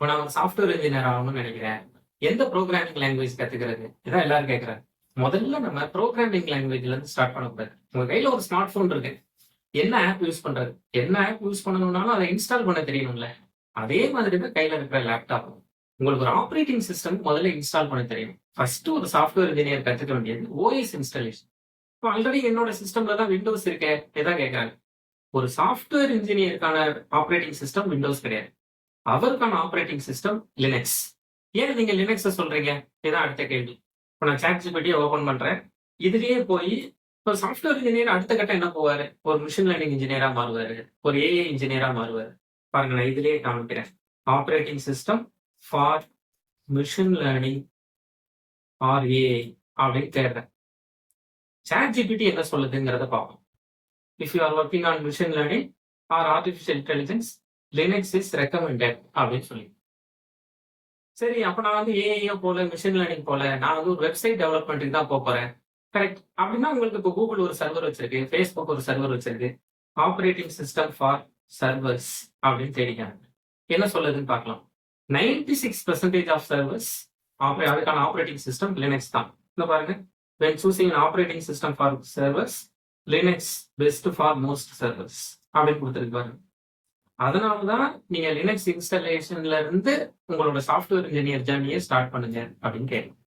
இப்போ நான் ஒரு சாஃப்ட்வேர் இன்ஜினியர் ஆகணும்னு நினைக்கிறேன். எந்த ப்ரோக்ராமிங் லாங்குவேஜ் கத்துக்கிறது? இதான் எல்லாரும் கேட்கறாங்க முதல்ல நம்ம ப்ரோக்ராமிங் லாங்குவேஜ்ல இருந்து ஸ்டார்ட் பண்ணக்கூடாது உங்க கையில ஒரு ஸ்மார்ட் போன் இருக்கு. என்ன ஆப் யூஸ் பண்றது? என்ன ஆப் யூஸ் பண்ணணும்னாலும் அதை இன்ஸ்டால் பண்ண தெரியணும்ல. அதே மாதிரி தான் கையில இருக்கிற லேப்டாப் உங்களுக்கு ஒரு ஆப்ரேட்டிங் சிஸ்டம் முதல்ல இன்ஸ்டால் பண்ண தெரியும். ஃபர்ஸ்ட் ஒரு சாஃப்ட்வேர் இன்ஜினியர் கத்துக்க வேண்டியது ஓஎஸ் இன்ஸ்டாலேஷன் இப்போ ஆல்ரெடி என்னோட சிஸ்டம்ல தான் விண்டோஸ் இருக்கே. இதான் கேட்கறாங்க ஒரு சாஃப்ட்வேர் இன்ஜினியருக்கான ஆப்ரேட்டிங் சிஸ்டம் விண்டோஸ் கிடையாது. அவருக்கான ஆப்ரேட்டிங் சிஸ்டம் லினக்ஸ் ஏன் நீங்க லினக்ஸை சொல்றீங்க? இதுதான் அடுத்த கேள்வி. இப்போ நான் சாட் ஜிபிட்டியை ஓபன் பண்றேன். இதுலயே போய் இப்போ சாஃப்ட்வேர் இன்ஜினியர் அடுத்த கட்டம் என்ன போவாரு? ஒரு மிஷின் லேர்னிங் இன்ஜினியரா மாறுவாரு. ஒரு ஏஐ இன்ஜினியரா மாறுவாரு. பாருங்க நான் இதுலயே காமிக்கிறேன். Operating system for machine learning or AI அப்படின்னு தேடுறேன். சாட் ஜிபிடி என்ன சொல்லுதுங்கிறத பார்ப்போம். If you are working on machine learning or artificial intelligence Linux is recommended அப்படின்னு சொல்லி. சரி அப்ப நான் வந்து ஏஐயோ போல மிஷின் லேர்னிங் போல நான் வந்து ஒரு வெப்சைட் டெவலப்மெண்ட்டுக்கு தான் போக போறேன். கரெக்ட் அப்படின்னா உங்களுக்கு இப்போ கூகுள் ஒரு சர்வர் வச்சிருக்கு ஃபேஸ்புக் ஒரு சர்வர் வச்சிருக்கு. ஆப்ரேட்டிங் சிஸ்டம் ஃபார் சர்வர்ஸ் அப்படின்னு தேடிக்காங்க என்ன சொல்லுதுன்னு பார்க்கலாம். Ninety six percentage of servers அதுக்கான ஆப்ரேட்டிங் சிஸ்டம் லினக்ஸ் தான். இந்த பாருங்க. When choosing an operating system for servers linux best for most servers அப்படின்னு கொடுத்துருக்கு பாருங்க. அதனால தான் நீங்க லினக்ஸ் இன்ஸ்டலேஷன்ல இருந்து உங்களோட சாஃப்ட்வேர் இன்ஜினியர் ஜேர்னியை ஸ்டார்ட் பண்ணுங்க அப்படின்னு கேட்கும்